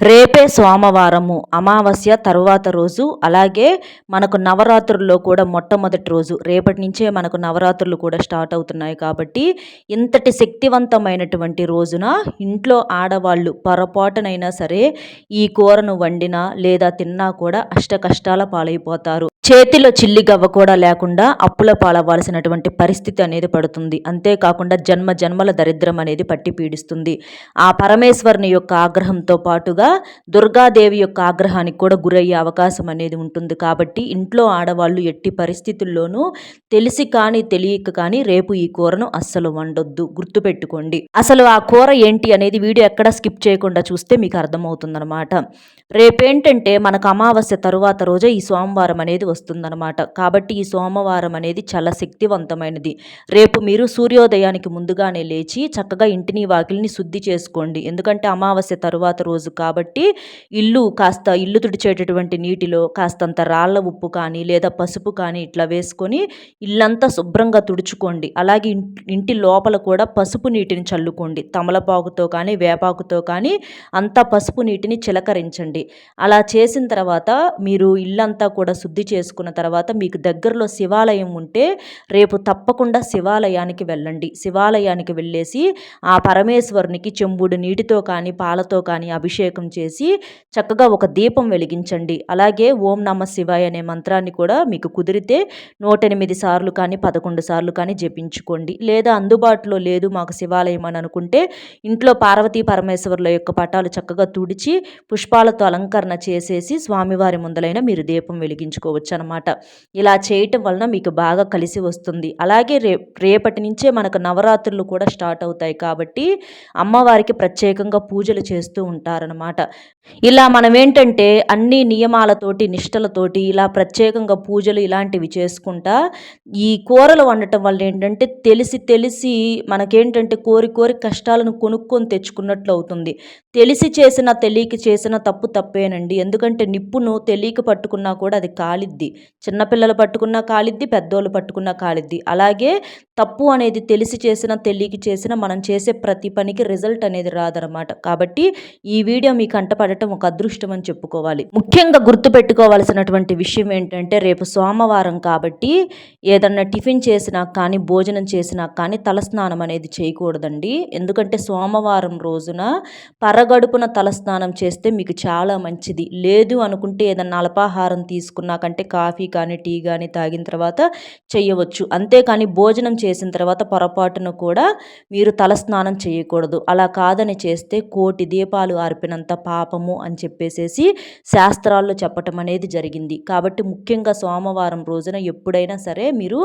రేపే సోమవారము అమావాస్య తరువాత రోజు అలాగే మనకు నవరాత్రుల్లో కూడా మొట్టమొదటి రోజు. రేపటి నుంచే మనకు నవరాత్రులు కూడా స్టార్ట్ అవుతున్నాయి కాబట్టి ఇంతటి శక్తివంతమైనటువంటి రోజున ఇంట్లో ఆడవాళ్ళు పొరపాటునైనా సరే ఈ కూరను వండినా లేదా తిన్నా కూడా అష్ట కష్టాల పాలైపోతారు. చేతిలో చిల్లి గవ్వ కూడా లేకుండా అప్పుల పాలవ్వాల్సినటువంటి పరిస్థితి అనేది పడుతుంది. అంతేకాకుండా జన్మ జన్మల దరిద్రం అనేది పట్టి పీడిస్తుంది. ఆ పరమేశ్వరుని యొక్క ఆగ్రహంతో పాటుగా దుర్గాదేవి యొక్క ఆగ్రహానికి కూడా గురయ్యే అవకాశం అనేది ఉంటుంది. కాబట్టి ఇంట్లో ఆడవాళ్ళు ఎట్టి పరిస్థితుల్లోనూ తెలిసి కానీ తెలియక కానీ రేపు ఈ కూరను అస్సలు వండొద్దు. గుర్తుపెట్టుకోండి. అసలు ఆ కూర ఏంటి అనేది వీడియో ఎక్కడ స్కిప్ చేయకుండా చూస్తే మీకు అర్థమవుతుందన్నమాట. రేపేంటంటే మనకు అమావాస్య తరువాత రోజే ఈ సోమవారం అనేది వస్తుందన్నమాట. కాబట్టి ఈ సోమవారం అనేది చాలా శక్తివంతమైనది. రేపు మీరు సూర్యోదయానికి ముందుగానే లేచి చక్కగా ఇంటిని వాకిలిని శుద్ధి చేసుకోండి. ఎందుకంటే అమావాస్య తరువాత రోజు కాబట్టి ఇల్లు కాస్త ఇల్లు తుడిచేటటువంటి నీటిలో కాస్తంత రాళ్ళ ఉప్పు కానీ లేదా పసుపు కానీ ఇట్లా వేసుకొని ఇల్లంతా శుభ్రంగా తుడుచుకోండి. అలాగే ఇంటి లోపల కూడా పసుపు నీటిని చల్లుకోండి. తమలపాకుతో కానీ వేపాకుతో కానీ అంతా పసుపు నీటిని చిలకరించండి. అలా చేసిన తర్వాత మీరు ఇల్లంతా కూడా శుద్ధి చేసుకున్న తర్వాత మీకు దగ్గరలో శివాలయం ఉంటే రేపు తప్పకుండా శివాలయానికి వెళ్ళండి. శివాలయానికి వెళ్ళేసి ఆ పరమేశ్వరునికి చెంబుడు నీటితో కానీ పాలతో కానీ అభిషేకం చేసి చక్కగా ఒక దీపం వెలిగించండి. అలాగే ఓం నమ శివాయ అనే మంత్రాన్ని కూడా మీకు కుదిరితే నూట ఎనిమిది సార్లు కానీ పదకొండు సార్లు కానీ జపించుకోండి. లేదా అందుబాటులో లేదు మాకు శివాలయం అని అనుకుంటే ఇంట్లో పార్వతీ పరమేశ్వరుల యొక్క పటాలు చక్కగా తుడిచి పుష్పాలతో అలంకరణ చేసేసి స్వామివారి ముందలైన మీరు దీపం వెలిగించుకోవచ్చు. అనమాట ఇలా చేయటం వలన మీకు బాగా కలిసి వస్తుంది. అలాగే రే రేపటి నుంచే మనకు నవరాత్రులు కూడా స్టార్ట్ అవుతాయి కాబట్టి అమ్మవారికి ప్రత్యేకంగా పూజలు చేస్తూ ఉంటారనమాట. ఇలా మనం ఏంటంటే అన్ని నియమాలతోటి నిష్టలతోటి ఇలా ప్రత్యేకంగా పూజలు ఇలాంటివి చేసుకుంటా ఈ కూరలు వండటం వల్ల ఏంటంటే తెలిసి తెలిసి మనకేంటంటే కోరి కోరి కష్టాలను కొనుక్కొని తెచ్చుకున్నట్లు అవుతుంది. తెలిసి చేసిన తెలియక చేసిన తప్పు తప్పేనండి. ఎందుకంటే నిప్పును తెలియక పట్టుకున్నా కూడా అది కాలిద్ది చిన్నపిల్లలు పట్టుకున్నా కాలిద్ది పెద్దోళ్ళు పట్టుకున్నా కాలిద్ది. అలాగే తప్పు అనేది తెలిసి చేసిన తెలియక చేసిన మనం చేసే ప్రతి పనికి రిజల్ట్ అనేది రాదనమాట కాబట్టి ఈ వీడియో మీకు అంటపడటం ఒక అదృష్టం అని చెప్పుకోవాలి. ముఖ్యంగా గుర్తుపెట్టుకోవాల్సినటువంటి విషయం ఏంటంటే రేపు సోమవారం కాబట్టి ఏదన్నా టిఫిన్ చేసినా కానీ భోజనం చేసినా కానీ తలస్నానం అనేది చేయకూడదండి. ఎందుకంటే సోమవారం రోజున పరగడుపున తలస్నానం చేస్తే మీకు చాలా మంచిది. లేదు అనుకుంటే ఏదన్నా అల్పాహారం తీసుకున్నాకంటే కాఫీ కానీ టీ కానీ తాగిన తర్వాత చేయవచ్చు. అంతేకాని భోజనం చేసిన తర్వాత పొరపాటును కూడా మీరు తలస్నానం చేయకూడదు. అలా కాదని చేస్తే కోటి దీపాలు ఆర్పినంత పాపము అని చెప్పేసేసి శాస్త్రాల్లో చెప్పటం అనేది జరిగింది. కాబట్టి ముఖ్యంగా సోమవారం రోజున ఎప్పుడైనా సరే మీరు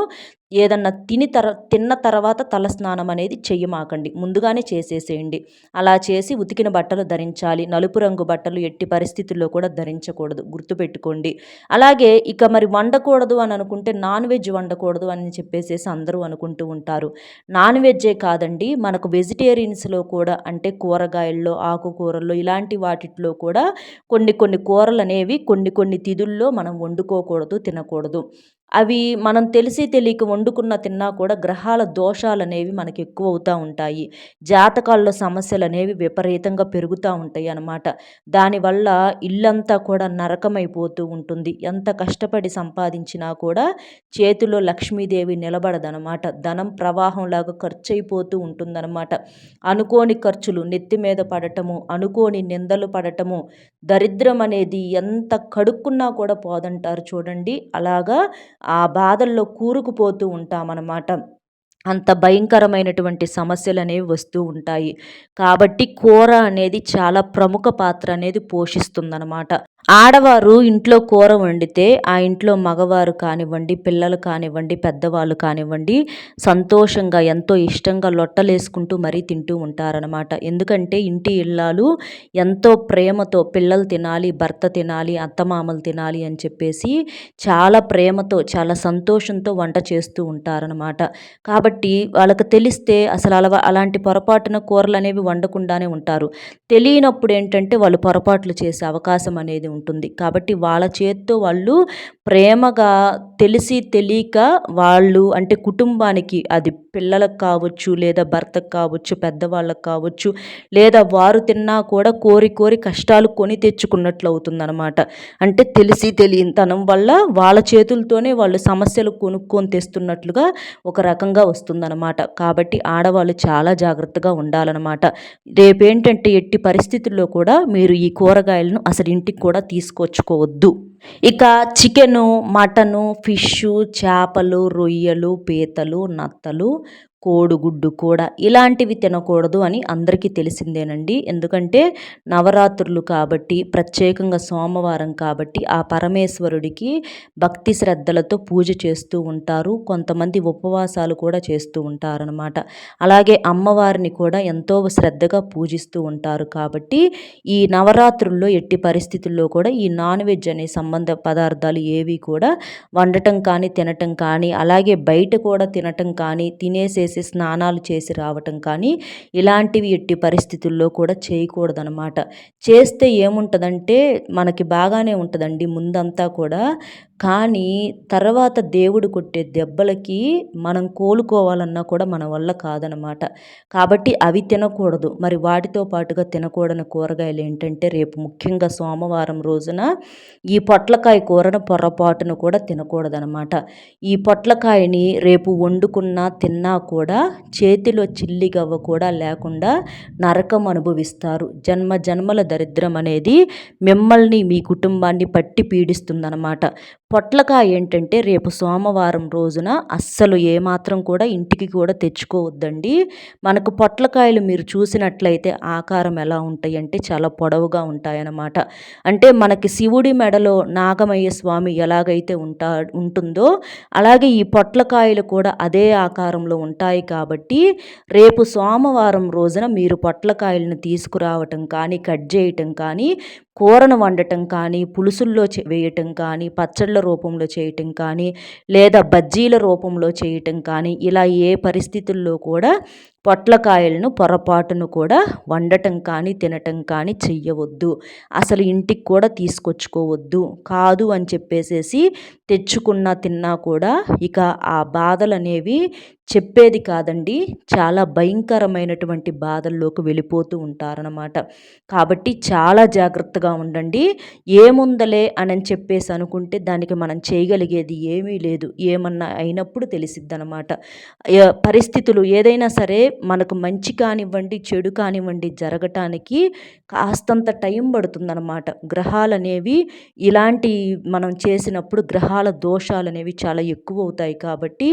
ఏదన్నా తిని తర తిన్న తర్వాత తలస్నానం అనేది చెయ్యమాకండి. ముందుగానే చేసేసేయండి. అలా చేసి ఉతికిన బట్టలు ధరించాలి. నలుపు రంగు బట్టలు ఎట్టి పరిస్థితుల్లో కూడా ధరించకూడదు. గుర్తుపెట్టుకోండి. అలాగే ఇక మరి వండకూడదు అని అనుకుంటే నాన్ వెజ్ వండకూడదు అని చెప్పేసేసి అందరూ అనుకుంటూ ఉంటారు. నాన్ వెజ్జే కాదండి. మనకు వెజిటేరియన్స్లో కూడా అంటే కూరగాయల్లో ఆకుకూరల్లో ఇలాంటి వాటిల్లో కూడా కొన్ని కొన్ని కూరలు అనేవి కొన్ని కొన్ని తిథుల్లో మనం వండుకోకూడదు తినకూడదు. అవి మనం తెలిసి తెలియక వండుకున్న తిన్నా కూడా గ్రహాల దోషాలు అనేవి మనకి ఎక్కువ అవుతూ ఉంటాయి. జాతకాల్లో సమస్యలు అనేవి విపరీతంగా పెరుగుతూ ఉంటాయి అన్నమాట. దానివల్ల ఇల్లంతా కూడా నరకమైపోతూ ఉంటుంది. ఎంత కష్టపడి సంపాదించినా కూడా చేతిలో లక్ష్మీదేవి నిలబడదనమాట ధనం ప్రవాహంలాగా ఖర్చు అయిపోతూ ఉంటుందన్నమాట. అనుకోని ఖర్చులు నెత్తి మీద పడటము అనుకోని నిందలు పడటము దరిద్రం అనేది ఎంత కడుక్కున్నా కూడా పోదంటారు చూడండి. అలాగా ఆ బాధల్లో కూరుకుపోతూ ఉంటామన్నమాట. అంత భయంకరమైనటువంటి సమస్యలు అనేవి వస్తూ ఉంటాయి. కాబట్టి కూర అనేది చాలా ప్రముఖ పాత్ర అనేది పోషిస్తుందన్నమాట. ఆడవారు ఇంట్లో కూర వండితే ఆ ఇంట్లో మగవారు కానివ్వండి పిల్లలు కానివ్వండి పెద్దవాళ్ళు కానివ్వండి సంతోషంగా ఎంతో ఇష్టంగా లొట్టలేసుకుంటూ మరీ తింటూ ఉంటారనమాట ఎందుకంటే ఇంటి ఇళ్ళాలు ఎంతో ప్రేమతో పిల్లలు తినాలి భర్త తినాలి అత్తమామలు తినాలి అని చెప్పేసి చాలా ప్రేమతో చాలా సంతోషంతో వంట చేస్తూ ఉంటారనమాట కాబట్టి వాళ్ళకి తెలిస్తే అసలు అలవా అలాంటి పొరపాటున కూరలు అనేవి వండకుండానే ఉంటారు. తెలియనప్పుడు ఏంటంటే వాళ్ళు పొరపాట్లు చేసే అవకాశం అనేది ఉంటుంది. కాబట్టి వాళ్ళ చేత్తో వాళ్ళు ప్రేమగా తెలిసి తెలియక వాళ్ళు అంటే కుటుంబానికి అది పిల్లలకు కావచ్చు లేదా భర్తకు కావచ్చు పెద్దవాళ్ళకు కావచ్చు లేదా వారు తిన్నా కూడా కోరి కోరి కష్టాలు కొని తెచ్చుకున్నట్లు అవుతుందన్నమాట. అంటే తెలిసి తెలియనితనం వల్ల వాళ్ళ చేతులతోనే వాళ్ళు సమస్యలు కొనుక్కొని తెస్తున్నట్లుగా ఒక రకంగా వస్తుందన్నమాట. కాబట్టి ఆడవాళ్ళు చాలా జాగ్రత్తగా ఉండాలన్నమాట. రేపేంటంటే ఎట్టి పరిస్థితుల్లో కూడా మీరు ఈ కూరగాయలను అసలు ఇంటికి కూడా తీసుకొచ్చుకోవద్దు ఇక చికెను మటను ఫిష్ చేపలు రొయ్యలు పీతలు నత్తలు కోడిగుడ్డు కూడా ఇలాంటివి తినకూడదు అని అందరికీ తెలిసిందేనండి. ఎందుకంటే నవరాత్రులు కాబట్టి ప్రత్యేకంగా సోమవారం కాబట్టి ఆ పరమేశ్వరుడికి భక్తి శ్రద్ధలతో పూజ చేస్తూ ఉంటారు. కొంతమంది ఉపవాసాలు కూడా చేస్తూ ఉంటారనమాట అలాగే అమ్మవారిని కూడా ఎంతో శ్రద్ధగా పూజిస్తూ ఉంటారు కాబట్టి ఈ నవరాత్రుల్లో ఎట్టి పరిస్థితుల్లో కూడా ఈ నాన్ వెజ్ అనే సంబంధ పదార్థాలు ఏవి కూడా వండటం కానీ తినటం కానీ అలాగే బయట కూడా తినటం కానీ తినేసే చేసి స్నానాలు చేసి రావటం కానీ ఇలాంటివి ఎట్టి పరిస్థితుల్లో కూడా చేయకూడదనమాట చేస్తే ఏముంటుందంటే మనకి బాగానే ఉంటుందండి. ముందంతా కూడా కానీ తర్వాత దేవుడు కొట్టే దెబ్బలకి మనం కోలుకోవాలన్నా కూడా మన వల్ల కాదనమాట. కాబట్టి అవి తినకూడదు. మరి వాటితో పాటుగా తినకూడని కూరగాయలు ఏంటంటే రేపు ముఖ్యంగా సోమవారం రోజున ఈ పొట్లకాయ కూరను పొరపాటును కూడా తినకూడదనమాట. ఈ పొట్లకాయని రేపు వండుకున్నా తిన్నా కూడా చేతిలో చిల్లిగవ్వ కూడా లేకుండా నరకం అనుభవిస్తారు. జన్మ జన్మల దరిద్రం అనేది మిమ్మల్ని మీ కుటుంబాన్ని పట్టి పీడిస్తుందనమాట. పొట్లకాయ ఏంటంటే రేపు సోమవారం రోజున అస్సలు ఏమాత్రం కూడా ఇంటికి కూడా తెచ్చుకోవద్దండి. మనకు పొట్లకాయలు మీరు చూసినట్లయితే ఆకారం ఎలా ఉంటాయంటే చాలా పొడవుగా ఉంటాయన్నమాట. అంటే మనకి శివుడి మెడలో నాగమయ్య స్వామి ఎలాగైతే ఉంటా ఉంటుందో అలాగే ఈ పొట్లకాయలు కూడా అదే ఆకారంలో ఉంటాయి కాబట్టి రేపు సోమవారం రోజున మీరు పొట్లకాయలను తీసుకురావటం కానీ కట్ చేయటం కానీ కూరను వండటం కానీ పులుసుల్లో వేయటం కానీ పచ్చళ్ళ రూపంలో చేయటం కానీ లేదా బజ్జీల రూపంలో చేయటం కానీ ఇలా ఏ పరిస్థితుల్లో కూడా పొట్లకాయలను పొరపాటును కూడా వండటం కానీ తినటం కానీ చెయ్యవద్దు. అసలు ఇంటికి కూడా తీసుకొచ్చుకోవద్దు. కాదు అని చెప్పేసేసి తెచ్చుకున్నా తిన్నా కూడా ఇక ఆ బాధలు అనేవి చెప్పేది కాదండి. చాలా భయంకరమైనటువంటి బాధల్లోకి వెళ్ళిపోతూ ఉంటారనమాట కాబట్టి చాలా జాగ్రత్తగా ఉండండి. ఏముందలే అని చెప్పేసి అనుకుంటే దానికి మనం చేయగలిగేది ఏమీ లేదు. ఏమన్నా అయినప్పుడు తెలిసిద్దనమాట పరిస్థితులు ఏదైనా సరే మనకు మంచి కానివ్వండి చెడు కానివ్వండి జరగటానికి కాస్తంత టైం పడుతుందన్నమాట. గ్రహాలు అనేవి ఇలాంటి మనం చేసినప్పుడు గ్రహాల దోషాలు అనేవి చాలా ఎక్కువ అవుతాయి కాబట్టి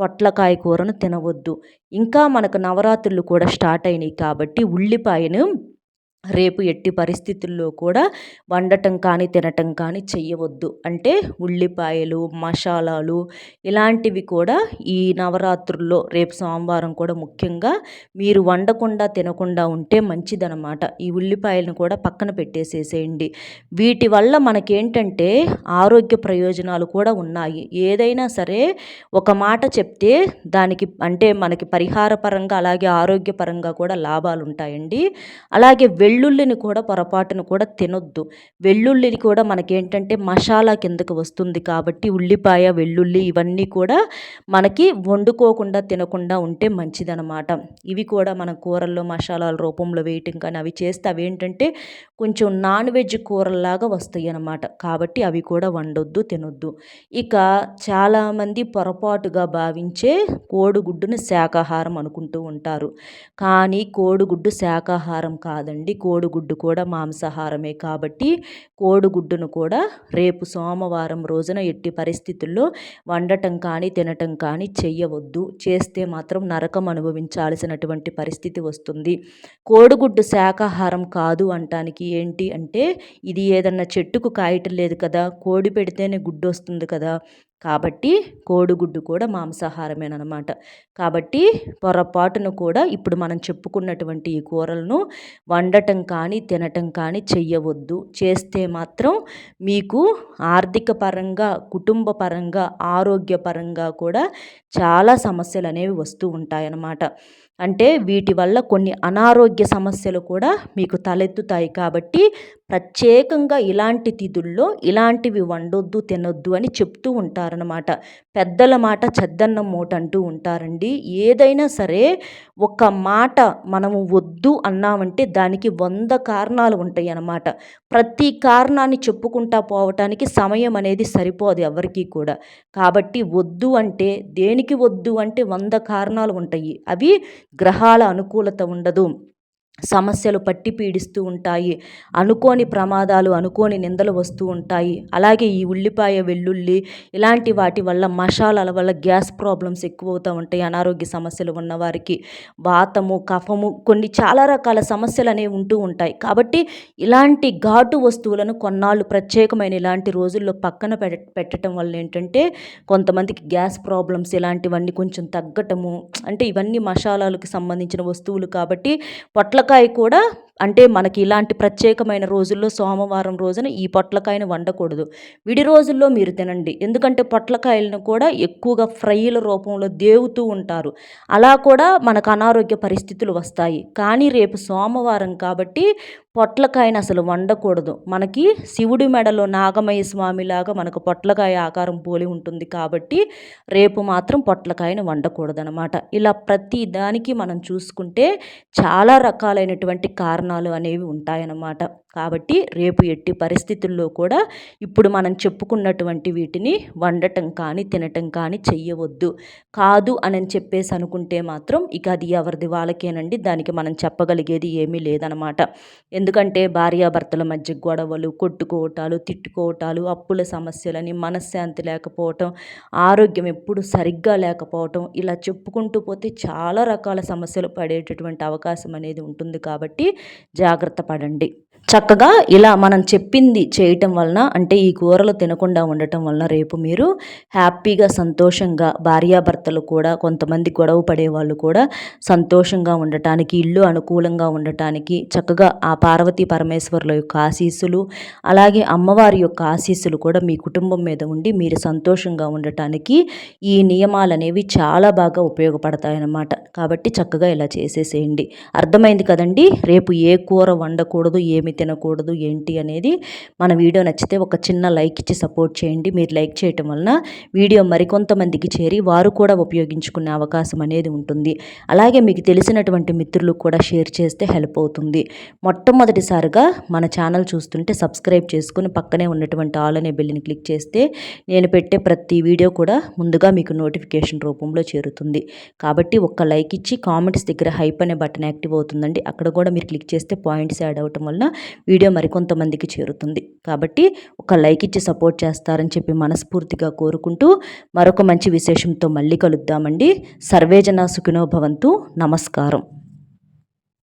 పొట్లకాయ కూరను తినవద్దు. ఇంకా మనకు నవరాత్రులు కూడా స్టార్ట్ అయినాయి కాబట్టి ఉల్లిపాయను రేపు ఎట్టి పరిస్థితుల్లో కూడా వండటం కానీ తినటం కానీ చెయ్యవద్దు. అంటే ఉల్లిపాయలు మసాలాలు ఇలాంటివి కూడా ఈ నవరాత్రుల్లో రేపు సోమవారం కూడా ముఖ్యంగా మీరు వండకుండా తినకుండా ఉంటే మంచిదనమాట ఈ ఉల్లిపాయలను కూడా పక్కన పెట్టేసేసేయండి. వీటి వల్ల మనకేంటంటే ఆరోగ్య ప్రయోజనాలు కూడా ఉన్నాయి. ఏదైనా సరే ఒక మాట చెప్తే దానికి అంటే మనకి పరిహారపరంగా అలాగే ఆరోగ్యపరంగా కూడా లాభాలు ఉంటాయండి అలాగే వెళ్ళి వెల్లుల్లిని కూడా పొరపాటును కూడా తినొద్దు. వెల్లుల్లిని కూడా మనకేంటంటే మసాలా కిందకు వస్తుంది కాబట్టి ఉల్లిపాయ వెల్లుల్లి ఇవన్నీ కూడా మనకి వండుకోకుండా తినకుండా ఉంటే మంచిదనమాట ఇవి కూడా మన కూరల్లో మసాలాల రూపంలో వేయటం కానీ అవి చేస్తే అవి ఏంటంటే కొంచెం నాన్ వెజ్ కూరల్లాగా వస్తాయి అనమాట కాబట్టి అవి కూడా వండొద్దు తినొద్దు. ఇక చాలామంది పొరపాటుగా భావించే కోడిగుడ్డును శాకాహారం అనుకుంటూ ఉంటారు. కానీ కోడిగుడ్డు శాకాహారం కాదండి. కోడిగుడ్డు కూడా మాంసాహారమే కాబట్టి కోడిగుడ్డును కూడా రేపు సోమవారం రోజున ఎట్టి పరిస్థితుల్లో వండటం కానీ తినటం కానీ చెయ్యవద్దు. చేస్తే మాత్రం నరకం అనుభవించాల్సినటువంటి పరిస్థితి వస్తుంది. కోడిగుడ్డు శాకాహారం కాదు అంటానికి ఏంటి అంటే ఇది ఏదన్నా చెట్టుకు కాయటం లేదు కదా. కోడి పెడితేనే గుడ్డు వస్తుంది కదా. కాబట్టి కోడిగుడ్డు కూడా మాంసాహారమేనమాట కాబట్టి పొరపాటును కూడా ఇప్పుడు మనం చెప్పుకున్నటువంటి ఈ కూరలను వండటం కానీ తినటం కానీ చెయ్యవద్దు. చేస్తే మాత్రం మీకు ఆర్థిక పరంగా కుటుంబ పరంగా ఆరోగ్యపరంగా కూడా చాలా సమస్యలు అనేవి వస్తూ ఉంటాయన్నమాట. అంటే వీటి వల్ల కొన్ని అనారోగ్య సమస్యలు కూడా మీకు తలెత్తుతాయి కాబట్టి ప్రత్యేకంగా ఇలాంటి తిథుల్లో ఇలాంటివి వండొద్దు తినొద్దు అని చెప్తూ ఉంటారనమాట పెద్దల మాట చెద్దన్నం మూట అంటూ ఉంటారండి. ఏదైనా సరే ఒక మాట మనము వద్దు అన్నామంటే దానికి వంద కారణాలు ఉంటాయి అన్నమాట ప్రతి కారణాన్ని చెప్పుకుంటా పోవటానికి సమయం అనేది సరిపోదు ఎవరికి కూడా. కాబట్టి వద్దు అంటే దేనికి వద్దు అంటే వంద కారణాలు ఉంటాయి. అవి గ్రహాల అనుకూలత ఉండదు. సమస్యలు పట్టి పీడిస్తూ ఉంటాయి. అనుకోని ప్రమాదాలు అనుకోని నిందలు వస్తూ ఉంటాయి. అలాగే ఈ ఉల్లిపాయ వెల్లుల్లి ఇలాంటి వాటి వల్ల మసాలాల వల్ల గ్యాస్ ప్రాబ్లమ్స్ ఎక్కువ అవుతూ ఉంటాయి. అనారోగ్య సమస్యలు ఉన్నవారికి వాతము కఫము కొన్ని చాలా రకాల సమస్యలు అనేవి ఉంటూ ఉంటాయి. కాబట్టి ఇలాంటి ఘాటు వస్తువులను కొన్నాళ్ళు ప్రత్యేకమైన ఇలాంటి రోజుల్లో పక్కన పెట్టడం వల్ల ఏంటంటే కొంతమందికి గ్యాస్ ప్రాబ్లమ్స్ ఇలాంటివన్నీ కొంచెం తగ్గటము అంటే ఇవన్నీ మసాలాలకు సంబంధించిన వస్తువులు కాబట్టి పొట్ల పొట్లకాయ కూడా అంటే మనకి ఇలాంటి ప్రత్యేకమైన రోజుల్లో సోమవారం రోజున ఈ పొట్లకాయను వండకూడదు. విడి రోజుల్లో మీరు తినండి. ఎందుకంటే పొట్లకాయలను కూడా ఎక్కువగా ఫ్రైల రూపంలో దేవుతూ ఉంటారు. అలా కూడా మనకు అనారోగ్య పరిస్థితులు వస్తాయి. కానీ రేపు సోమవారం కాబట్టి పొట్లకాయను అసలు వండకూడదు. మనకి శివుడి మెడలో నాగమయ్య స్వామిలాగా మనకు పొట్లకాయ ఆకారం పోలి ఉంటుంది కాబట్టి రేపు మాత్రం పొట్లకాయను వండకూడదు అనమాట ఇలా ప్రతి దానికి మనం చూసుకుంటే చాలా రకాలైనటువంటి కారణం కారణాలు అనేవి ఉంటాయన్నమాట. కాబట్టి రేపు ఎట్టి పరిస్థితుల్లో కూడా ఇప్పుడు మనం చెప్పుకున్నటువంటి వీటిని వండటం కానీ తినటం కానీ చెయ్యవద్దు. కాదు అని చెప్పేసి అనుకుంటే మాత్రం ఇక అది ఎవరిది వాళ్ళకేనండి. దానికి మనం చెప్పగలిగేది ఏమీ లేదనమాట ఎందుకంటే భార్యాభర్తల మధ్య గొడవలు కొట్టుకోవటాలు తిట్టుకోవటాలు అప్పుల సమస్యలని మనశ్శాంతి లేకపోవటం ఆరోగ్యం ఎప్పుడు సరిగ్గా లేకపోవటం ఇలా చెప్పుకుంటూ పోతే చాలా రకాల సమస్యలు పడేటటువంటి అవకాశం అనేది ఉంటుంది. కాబట్టి జాగ్రత్త పడండి. చక్కగా ఇలా మనం చెప్పింది చేయటం వలన అంటే ఈ కూరలు తినకుండా ఉండటం వలన రేపు మీరు హ్యాపీగా సంతోషంగా భార్యాభర్తలు కూడా కొంతమంది గొడవ పడే వాళ్ళు కూడా సంతోషంగా ఉండటానికి ఇల్లు అనుకూలంగా ఉండటానికి చక్కగా ఆ పార్వతీ పరమేశ్వరుల యొక్క ఆశీస్సులు అలాగే అమ్మవారి యొక్క ఆశీస్సులు కూడా మీ కుటుంబం మీద ఉండి మీరు సంతోషంగా ఉండటానికి ఈ నియమాలు అనేవి చాలా బాగా ఉపయోగపడతాయన్నమాట. కాబట్టి చక్కగా ఇలా చేసేసేయండి. అర్థమైంది కదండి? రేపు ఏ కూర వండకూడదు ఏమి తినకూడదు ఏంటి అనేది మన వీడియో నచ్చితే ఒక చిన్న లైక్ ఇచ్చి సపోర్ట్ చేయండి. మీరు లైక్ చేయటం వలన వీడియో మరికొంతమందికి చేరి వారు కూడా ఉపయోగించుకునే అవకాశం అనేది ఉంటుంది. అలాగే మీకు తెలిసినటువంటి మిత్రులకు కూడా షేర్ చేస్తే హెల్ప్ అవుతుంది. మొట్టమొదటిసారిగా మన ఛానల్ చూస్తుంటే సబ్స్క్రైబ్ చేసుకుని పక్కనే ఉన్నటువంటి ఆల్ అనే బెల్లిని క్లిక్ చేస్తే నేను పెట్టే ప్రతి వీడియో కూడా ముందుగా మీకు నోటిఫికేషన్ రూపంలో చేరుతుంది. కాబట్టి ఒక్క లైక్ ఇచ్చి కామెంట్స్ దగ్గర హైప్ అనే బటన్ యాక్టివ్ అవుతుందండి. అక్కడ కూడా మీరు క్లిక్ చేస్తే పాయింట్స్ యాడ్ అవటం వలన వీడియో మరికొంతమందికి చేరుతుంది. కాబట్టి ఒక లైక్ ఇచ్చి సపోర్ట్ చేస్తారని చెప్పి మనస్ఫూర్తిగా కోరుకుంటూ మరొక మంచి విశేషంతో మళ్ళీ కలుద్దామండి. సర్వేజన సుఖినో భవంతు. నమస్కారం.